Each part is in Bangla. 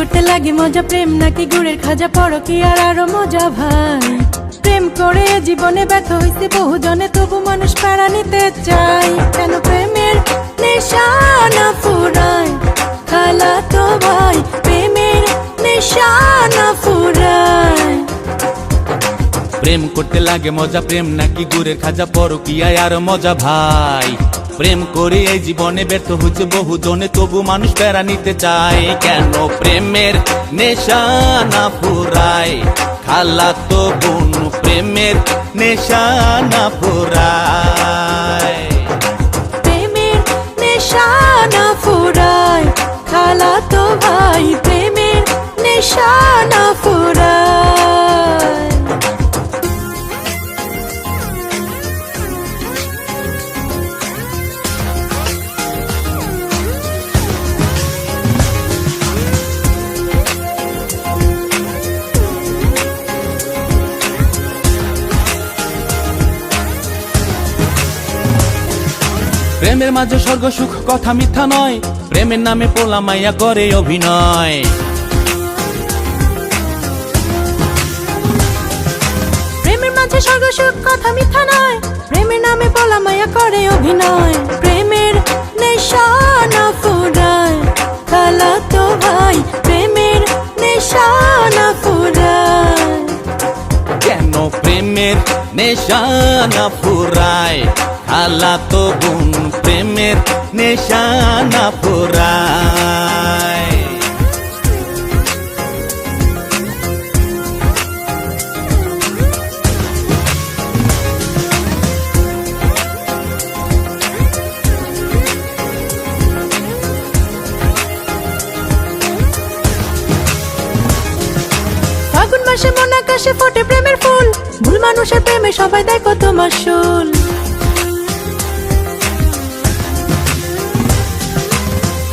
করতে লাগে মজা, প্রেম নাকি গুড়ের খাজা পড়ো কি আর আরও মজা ভাই। প্রেম করে জীবনে ব্যথ হইছে বহু জনে তবু মানুষ পাড়া নিতে চাই কেন প্রেমের নিশানা ফুরায়? খালা তো ভাই, প্রেমের নিশানা ফুরায়। প্রেম করতে লাগে মজা, প্রেম নাকি গুড়ের খাজা, পরকিয়ায় আর মজা ভাই। প্রেম করে এই জীবনে ব্যর্থ হচ্ছে বহু জনে তবু মানুষ প্যারা নিতে চায়। কেন প্রেমের নেশা না ফুরায়? খালা তো বোন, প্রেমের নেশানা ফুরায়। প্রেমের নেশানা ফুরায়, খালা প্রেমের মাঝে স্বর্গ সুখ কথা মিথ্যা নয়। প্রেমের নামে পোলা মাইয়া করে অভিনয়। প্রেমের মাঝে স্বর্গ সুখ কথা মিথ্যা নয়। প্রেমের নামে বলা মায়া করে অভিনয়। প্রেমের নিশানা ফুরায়। খালা তো ভাই প্রেমের নিশানা ফুরায়। কেন প্রেমের নেশা না ফুরায়? খালা তো গুণ প্রেমের নেশা না ফুরায় ফাগুন মাসে মন আকাশে ফোটে প্রেমের ফুল। ভুল মানুষের প্রেমে সবাই দেয় কত মাসুল।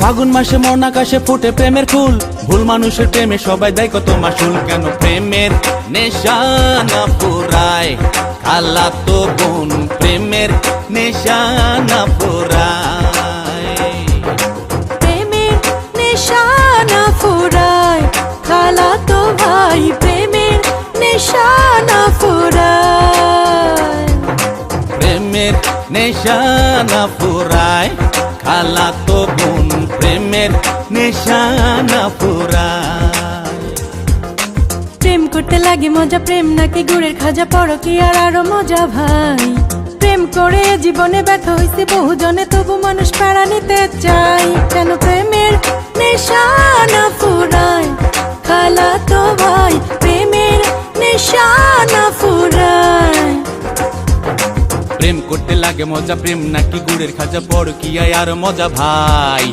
ফাগুন মাসে মন আকাশে ফুটে প্রেমের ফুল। ভুল মানুষের প্রেমে সবাই দেয় কত মাসুল। কেন প্রেমের নেশানা পুরায় খালা তো বোন, প্রেমের নেশা না প্রেমের নেশা ফুরায়, খালা তো বোন প্রেমের নেশা না ফুরায়। প্রেম করতে লাগে মজা, প্রেম নাকি গুড়ের খাজা পড়ো কি আর আরও মজা ভাই। প্রেম করে জীবনে ব্যথা হইছে বহু জনে তবু মানুষ পাড়া নিতে চাই। কেন প্রেমের নিশানা ফুরায়? লাগে মজা প্রেম নাকি গুড়ের খাজা পড় কি আর মজা ভাই?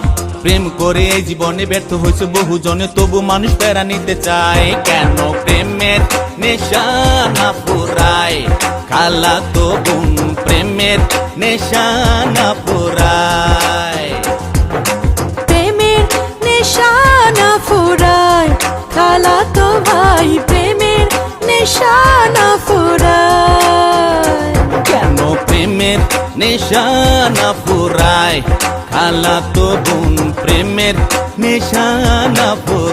প্রেম করে এই জীবনে ব্যর্থ হয়েছে বহু জনে তবু মানুষ প্যারা নিতে চায়। কেন প্রেমের নেশা না ফুরায় খালা তো বোন, প্রেমের নেশা না ফুরায় প্রেমের নিশানা ফুরায় খালা তো ভাই, প্রেমের নিশানা ফুরায় প্রেমের নেশা না ফুরায় খালা তো বোন প্রেমের নিশানা ফুরায়।